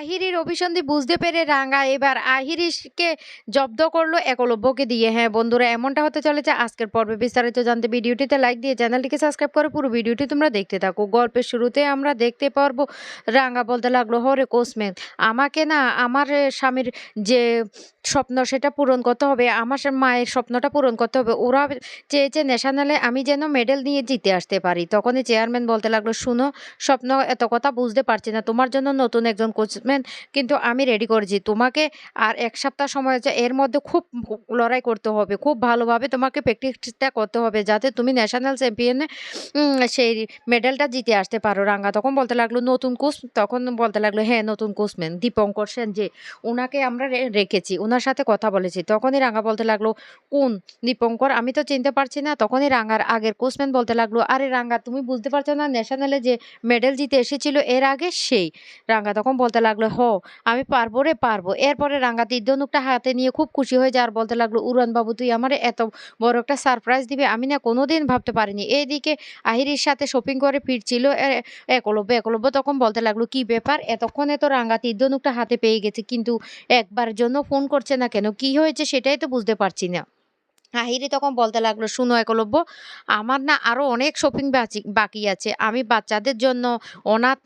আহিরির অভিসন্ধি বুঝতে পেরে রাঙ্গা এবার আহিরিসকে জব্দ করল একলব্যকে দিয়ে। হ্যাঁ বন্ধুরা, এমনটা হতে চলেছে আজকের পর্বে বিস্তারিত জানতে ভিডিওটিতে লাইক দিয়ে চ্যানেলটিকে সাবস্ক্রাইব করে পুরো ভিডিওটি তোমরা দেখতে থাকো। গল্পের শুরুতে আমরা দেখতে পারব রাঙ্গা বলতে লাগল, হরে কোসমেন আমাকে না আমার স্বামীর যে স্বপ্ন সেটা পূরণ করতে হবে, আমার মায়ের স্বপ্নটা পূরণ করতে হবে। ওরা চেয়েছে ন্যাশনালে আমি যেন মেডেল নিয়ে জিতে আসতে পারি। তখনই চেয়ারম্যান বলতে লাগল, শুনো, স্বপ্ন এত কথা বুঝতে পারছি না। তোমার জন্য নতুন একজন কোচম্যান কিন্তু আমি রেডি করেছি। তোমাকে আর এক সপ্তাহ সময় আছে, এর মধ্যে খুব লড়াই করতে হবে। খুব ভালোভাবে তোমাকে প্র্যাকটিসটা করতে হবে যাতে তুমি ন্যাশনাল চ্যাম্পিয়নে সেই মেডেলটা জিতে আসতে পারো রাঙ্গা। তখন বলতে লাগল, নতুন কোচ? তখন বলতে লাগল হ্যাঁ নতুন কোচম্যান, দীপঙ্কর সেন যে ওনাকে আমরা রেখেছি ওনার সাথে কথা বলেছি। তখনই রাঙ্গা বলতে লাগল, কোন? দীপঙ্কর? আমি তো চিনতে পারছি না। তখনই রাঙ্গার আগের কোচম্যান বলতে লাগল, আরে রাঙ্গা, তুমি বুঝতে পারছ না ন্যাশনালে যে মেডেল জিতে এসেছিল, এর আগে সেই। রাঙ্গা তখন বলতে লাগল হ, আমি পারব রে, পারব। এরপরে রাঙ্গা তীর্ধনুকটা হাতে নিয়ে খুব খুশি হয়ে যায় আর বলতে লাগল উড়ান বাবু তুই আমার এত বড় একটা সারপ্রাইজ দিবে, আমি না কোনোদিন ভাবতে পারিনি। এইদিকে আহিরির সাথে শপিং করে ফিরছিল একলব্য একলব্য তখন বলতে লাগল, কি ব্যাপার? এতক্ষণে তো রাঙ্গা তীর্ধনুকটা হাতে পেয়ে গেছে, কিন্তু একবার জন্য ফোন করছে না কেন? কি হয়েছে সেটাই তো বুঝতে পারছি না। আহিরি তখন বলতে লাগল, শুনো একলব্য, আমার না আরও অনেক শপিং বাকি আছে। আমি বাচ্চাদের জন্য, অনাথ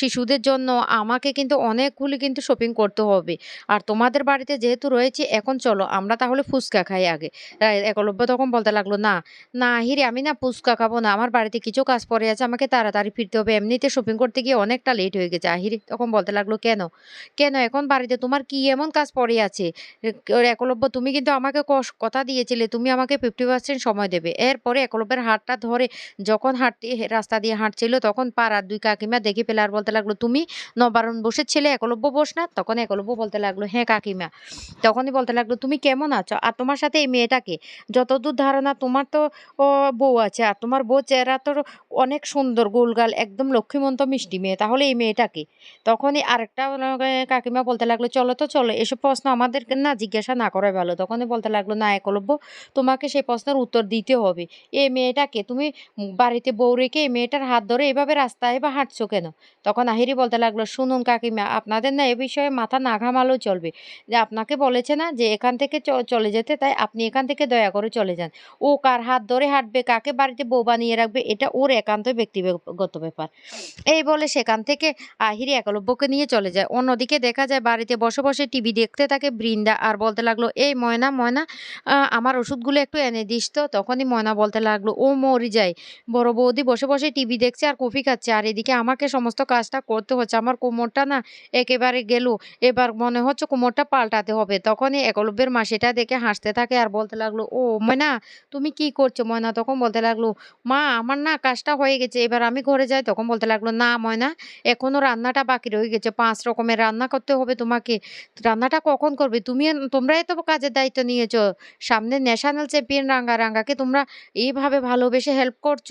শিশুদের জন্য আমাকে কিন্তু অনেকগুলি কিন্তু শপিং করতে হবে। আর তোমাদের বাড়িতে যেহেতু রয়েছে, এখন চলো, আমরা তাহলে ফুচকা খাই আগে। একলব্য তখন বলতে লাগল, না না হিরে আমি না ফুচকা খাব না। আমার বাড়িতে কিছু কাজ পড়ে আছে, আমাকে তাড়াতাড়ি ফিরতে হবে। এমনিতে শপিং করতে গিয়ে অনেকটা লেট হয়ে গেছে। আহিরি তখন বলতে লাগল, কেন? কেন? এখন বাড়িতে তোমার কি এমন কাজ পড়ে আছে? একলব্য, তুমি কিন্তু আমাকে কথা দিয়েছিলে তুমি আমাকে ফিফটি পার্সেন্ট সময় দেবে। এরপরে একলব্যের হাতটা ধরে যখন হাঁটতে, রাস্তা দিয়ে হাঁটছিল, তখন পাড়ার দুই কাকিমা দেখে পেলে আর বলতে লাগল, তুমি নবারণ বসের ছেলে, একলব্য বস না? তখন একলব্য বলতে লাগল হ্যাঁ কাকিমা। তখনই বলতে লাগল, তুমি কেমন আছো? আর তোমার সাথে এই মেয়েটাকে? যতদূর ধারণা, তোমার তো বউ আছে, আর তোমার বউ চেহারা তো অনেক সুন্দর, গোলগাল, একদম লক্ষ্মীমন্ত মিষ্টি মেয়ে, তাহলে এই মেয়েটাকে? তখনই আরেকটা কাকিমা বলতে লাগল, চলো তো, চলো, এসব প্রশ্ন আমাদের না জিজ্ঞাসা না করাই ভালো। তখনই বলতে লাগল, না, একলব্য তোমাকে সেই প্রশ্নের উত্তর দিতে হবে। এই মেয়েটাকে তুমি বাড়িতে বউ রেখে এই মেয়েটার হাত ধরে এভাবে রাস্তায় বা হাঁটছো কেন? তখন আহিরি বলতে লাগল, শুনুন কাকিমা, আপনাদের না এ বিষয়ে মাথা না ঘামালেও চলবে। যে আপনাকে বলেছে না যে এখান থেকে চলে যেতে, তাই আপনি এখান থেকে দয়া করে চলে যান। ও কার হাত ধরে হাঁটবে, কাকে বাড়িতে বউ বানিয়ে রাখবে, এটা ওর একান্ত ব্যক্তিগত ব্যাপার। এই বলে সেখান থেকে আহিরি একলব্যকে নিয়ে চলে যায়। অন্যদিকে দেখা যায়, বাড়িতে বসে বসে টিভি দেখতে থাকে বৃন্দা। আর বলতে লাগল, এই ময়না ময়না আমার ওষুধগুলো একটু এনে দিস তো। তখনই ময়না বলতে লাগল, ও মরি যায়। বড় বৌদি বসে বসে টিভি দেখছে আর কফি খাচ্ছে। আর এদিকে আমাকে সমস্ত কাজটা করতে হচ্ছে। আমার কোমরটা না একেবারে গেল। এবার মনে হচ্ছে কোমরটা পাল্টাতে হবে। তখনই একলব্যের মা সেটা দেখে হাসতে থাকে আর বলতে লাগল, ও ময়না, তুমি কি করছ? ময়না তখন বলতে লাগল, মা, আমার না কাজটা হয়ে গেছে। এবার আমি ঘরে যাই। তখন বলতে লাগল, না ময়না এখনও রান্নাটা বাকি রয়ে গেছে। পাঁচ রকমের রান্না করতে হবে তোমাকে। রান্নাটা কখন করবে? তুমি তোমরাই তো কাজের দায়িত্ব নিয়েছো। সামনে ন্যাশনাল চ্যাম্পিয়ন রাঙ্গা রাঙ্গাকে তোমরা এইভাবে ভালোবেসে হেল্প করছ,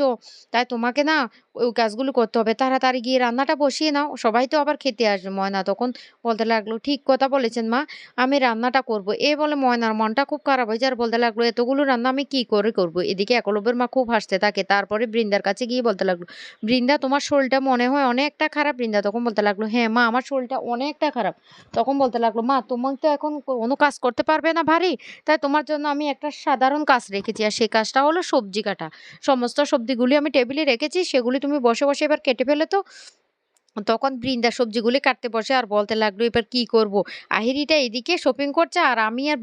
তাই তোমাকে না ওই কাজগুলো করতে হবে। তাড়াতাড়ি গিয়ে রান্নাটা বসিয়ে নাও, সবাই তো আবার খেতে আসবে। ময়না তখন বলতে লাগল, ঠিক কথা বলেছেন মা, আমি রান্নাটা করব। এ বলে ময়নার মনটা খুব খারাপ হয়েছে আর বলতে লাগল, এতগুলো রান্না আমি কি করে করব? এদিকে একলব্যের মা খুব হাসতে থাকে, তারপরে বৃন্দার কাছে গিয়ে বলতে লাগল, বৃন্দা, তোমার শরীরটা মনে হয় অনেকটা খারাপ? বৃন্দা তখন বলতে লাগল হ্যাঁ মা, আমার শরীরটা অনেকটা খারাপ। তখন বলতে লাগল, মা, তোমার তো এখন কোনো কাজ করতে পারবে না ভারী, তাই তোমার জন্য আমি একটা সাধারণ কাজ রেখেছি, আর সেই কাজটা হলো সবজি কাটা। সমস্ত সবজিগুলি আমি টেবিলে রেখেছি, সেগুলি তুমি বসে বসে এবার কেটে ফেলে তো তখন বৃন্দা সবজিগুলি কাটতে বসে আর বলতে লাগল, এবার কি করব? আহিরিটা এদিকে শপিং করছে আর আমি আর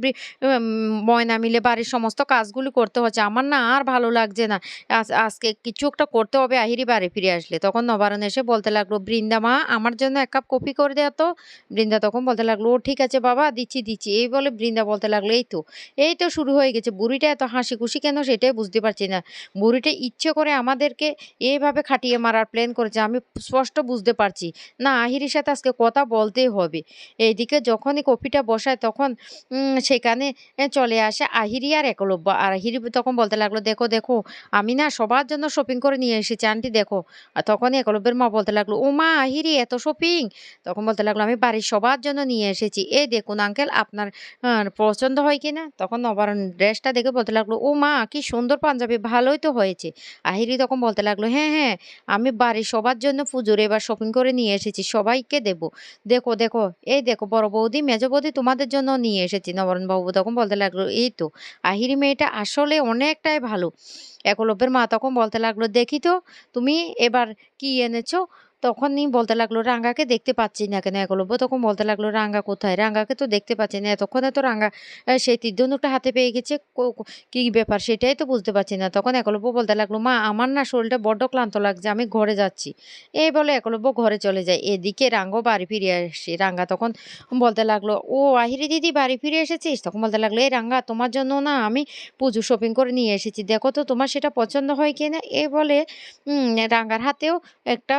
ময়না মিলে বাড়ির সমস্ত কাজগুলি করতে হচ্ছে। আমার না আর ভালো লাগছে না। আজ- আজকে কিছু একটা করতে হবে, আহিরি বাড়ি ফিরে আসলে। তখন নবারণ এসে বলতে লাগল, বৃন্দা মা, আমার জন্য এক কাপ কফি করে দেওয়া তো। বৃন্দা তখন বলতে লাগল, ও, ঠিক আছে বাবা, দিচ্ছি দিচ্ছি। এই বলে বৃন্দা বলতে লাগল, এই তো এই তো শুরু হয়ে গেছে। বুড়িটা এত হাসি খুশি কেন সেটাই বুঝতে পারছি না। বুড়িটা ইচ্ছে করে আমাদেরকে এইভাবে খাটিয়ে মারার প্ল্যান করেছে। আমি স্পষ্ট বুঝতে পারছি। না, আহিরির সাথে আজকে কথা বলতেই হবে। এইদিকে যখনই কপিটা বসায় তখন সেখানে চলে আসে আহিরি আর একলব্য। আর আহিরি তখন বলতে লাগল, দেখো দেখো, আমি না সবার জন্য শপিং করে নিয়ে এসেছি, আন্টি, দেখো। আর তখনই একলব্যের মা বলতে লাগল, ও মা, আহিরি, এত শপিং তখন বলতে লাগল, আমি বাড়ির সবার জন্য নিয়ে এসেছি। এই দেখুন আঙ্কেল আপনার পছন্দ হয় কিনা তখন নবারণ ড্রেসটা দেখে বলতে লাগল, ও মা, কি সুন্দর পাঞ্জাবি, ভালোই তো হয়েছে। আহিরি তখন বলতে লাগল হ্যাঁ হ্যাঁ আমি বাড়ির সবার জন্য পুজোর এবার শপিং করে নিয়ে এসেছি, সবাইকে দেব। দেখো দেখো, এই দেখো, বড় বৌদি, মেজ বৌদি তোমাদের জন্য নিয়ে এসেছি। নবরণবাবু তখন বলতে লাগল, এই তো, আহিরি মেয়েটা আসলে অনেকটাই ভালো। একলব্যের মা তখন বলতে লাগল, দেখি তো, তুমি এবার কি এনেছো? তখনই বলতে লাগল, রাঙ্গাকে দেখতে পাচ্ছি না কেন? একলব্য তখন বলতে লাগল, রাঙ্গা কোথায়? রাঙ্গাকে তো দেখতে পাচ্ছি না। এতক্ষণে তো রাঙ্গা সেই তীর ধনুকটা হাতে পেয়ে গেছে। কো- ব্যাপার? সেটাই তো বুঝতে পারছি না। তখন একলব্য বলতে লাগল, মা, আমার না শরীরটা বড্ড ক্লান্ত লাগছে, আমি ঘরে যাচ্ছি। এই বলে একলব্য ঘরে চলে যায়। এদিকে রাঙ্গও বাড়ি ফিরে আসে। রাঙ্গা তখন বলতে লাগল, ও আহিরি দিদি, বাড়ি ফিরে এসেছিস? তখন বলতে লাগল, এই রাঙ্গা, তোমার জন্য না আমি পুজো শপিং করে নিয়ে এসেছি। দেখো তো, তোমার সেটা পছন্দ হয় কি না এ বলে রাঙ্গার হাতেও একটা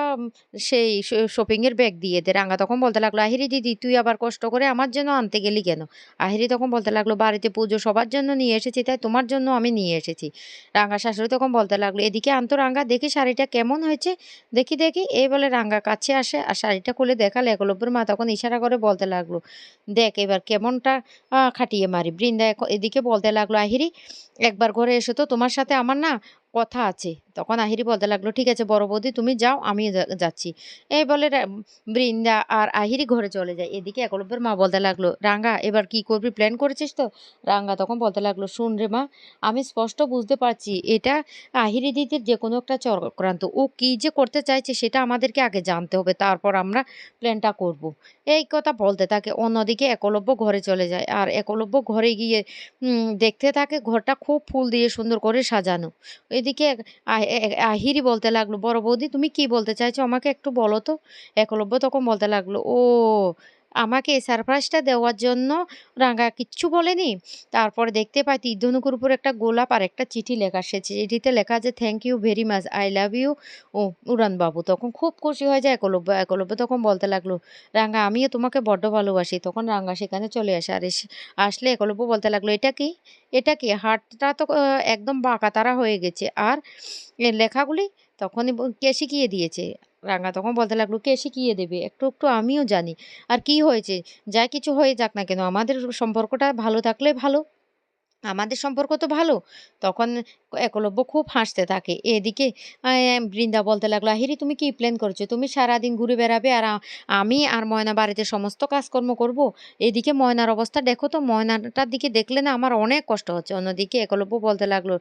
সেই শপিংয়ের ব্যাগ দিয়ে দে। রাঙ্গা তখন বলতে লাগল, আহিরি দিদি, তুই আবার কষ্ট করে আমার জন্য আনতে গেলি কেন? আহিরি তখন বলতে লাগল, বাড়িতে পুজো সবার জন্য নিয়ে এসেছি, তাই তোমার জন্য আমি নিয়ে এসেছি। রাঙ্গা শাশুড়ি তখন বলতে লাগল, এদিকে আনতো রাঙ্গা, দেখি শাড়িটা কেমন হয়েছে, দেখি দেখি। এই বলে রাঙ্গা কাছে আসে, আর শাড়িটা খুলে দেখালে একলব্যের মা তখন ইশারা করে বলতে লাগল, দেখ এবার কেমনটা খাটিয়ে মারি। বৃন্দা এদিকে বলতে লাগল, আহিরি, একবার ঘরে এসো তো, তোমার সাথে আমার না কথা আছে। তখন আহিরি বলতে লাগল, ঠিক আছে বড় বৌদি, তুমি যাও আমি যাচ্ছি। এই বলে বৃন্দা আর আহিরি ঘরে চলে যায়। এদিকে একলব্যের মা বলতে লাগল, রাঙ্গা, এবার কি করবি? প্ল্যান করেছিস তো? রাঙ্গা তখন বলতে লাগল, শুন রে মা, আমি স্পষ্ট বুঝতে পারছি, এটা আহিরি দিদির যে কোনো একটা চক্রান্ত। ও কি যে করতে চাইছে সেটা আমাদেরকে আগে জানতে হবে, তারপর আমরা প্ল্যানটা করব। এই কথা বলতে থাকে, অন্যদিকে একলব্য ঘরে চলে যায়। আর একলব্য ঘরে গিয়ে দেখতে থাকে, ঘরটা খুব ফুল দিয়ে সুন্দর করে সাজানো। এ- আহিরি বলতে লাগল, বড় বৌদি, তুমি কি বলতে চাইছো? আমাকে একটু বলো তো। একলব্য তখন বলতে লাগল, ও আমাকে সারপ্রাইজটা দেওয়ার জন্য রাঙা কিচ্ছু বলেনি। তারপরে দেখতে পাই তীর্ধনুকুর উপর একটা গোলাপ আর একটা চিঠি লেখা। সে চিঠিতে লেখা আছে thank you very much I love you ও উড়ান বাবু তখন খুব খুশি হয়ে যায় একলব্য একলব্য তখন বলতে লাগল রাঙ্গা আমিও তোমাকে বড্ড ভালোবাসি। তখন রাঙ্গা সেখানে চলে আসে। আর এসে, আসলে একলব্য বলতে লাগল, এটা কি? এটা কি? হাতটা তো একদম বাঁকা তারা হয়ে গেছে। আর লেখাগুলি তখনই কে শিখিয়ে দিয়েছে? রাঙা তখন বলতে লাগল, কে শিখিয়ে দেবে? একটু একটু আমিও জানি। আর কি হয়েছে? যা কিছু হয়ে যাক না কেন, আমাদের সম্পর্কটা ভালো থাকলে ভালো। আমাদের সম্পর্ক তো ভালো। তখন একলব্য খুব হাসতে থাকে। এদিকে বৃন্দা বলতে লাগল, আহিরি, তুমি কি প্ল্যান করছ? তুমি সারাদিন ঘুরে বেড়াবে আর আমি আর ময়না বাড়িতে সমস্ত কাজকর্ম করব? এদিকে ময়নার অবস্থা দেখো তো, ময়নাটার দিকে দেখলে না আমার অনেক কষ্ট হচ্ছে। অন্যদিকে একলব্য বলতে লাগল,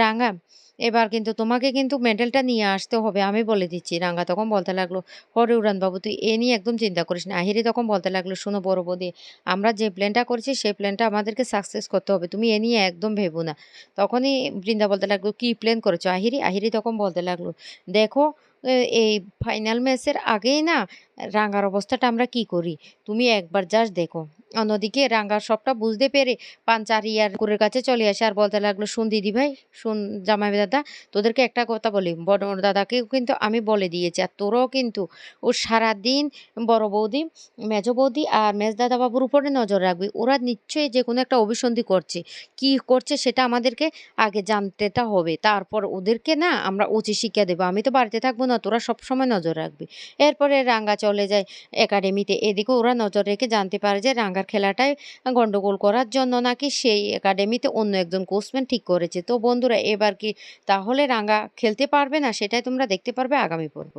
রাঙা, এবার কিন্তু তোমাকে কিন্তু মেডেলটা নিয়ে আসতে হবে, আমি বলে দিচ্ছি। রাঙ্গা তখন বলতে লাগল, হরে বাবু, তুই এ নিয়ে একদম চিন্তা করিস না। আহিরি তখন বলতে লাগল, শোনো বড় বৌদি, আমরা যে প্ল্যানটা করছি সেই প্ল্যানটা আমাদেরকে সাকসেস করতে হবে। তুমি এ নিয়ে একদম ভেবো না। তখনই বৃন্দা বলতে লাগল, কি প্ল্যান করেছ? আহিরি আহিরি তখন বলতে লাগল, দেখো এই ফাইনাল ম্যাচের আগেই না, রাঙার অবস্থাটা আমরা কি করি? তুমি একবার যাস দেখো। অন্যদিকে রাঙ্গার সবটা বুঝতে পেরে পাঞ্চারিয়ার কুকুরের কাছে চলে আসে আর বলতে লাগল, শুন দিদি ভাই, শুন জামাই দাদা, তোদেরকে একটা কথা বলি। বড় দাদাকেও কিন্তু আমি বলে দিয়েছি আর তোরাও কিন্তু ও সারাদিন বড় বৌদি, মেজ বৌদি আর মেজ দাদা বাবুর উপরে নজর রাখবি। ওরা নিশ্চয়ই যে কোনো একটা অভিসন্ধি করছে। কি করছে সেটা আমাদেরকে আগে জানতেটা হবে। তারপর ওদেরকে না আমরা উচিত শিক্ষা দেবো। আমি তো বাড়িতে থাকব না, তোরা সবসময় নজর রাখবি। এরপরে রাঙ্গা চলে যায় একাডেমিতে এদিকে ওরা নজর রেখে জানতে পারে যে রাঙ্গার খেলাটায় গন্ডগোল করার জন্য নাকি সেই একাডেমিতে অন্য একজন কোচম্যান ঠিক করেছে। তো বন্ধুরা, এবার কি তাহলে রাঙ্গা খেলতে পারবে না? সেটাই তোমরা দেখতে পারবে আগামী পর্ব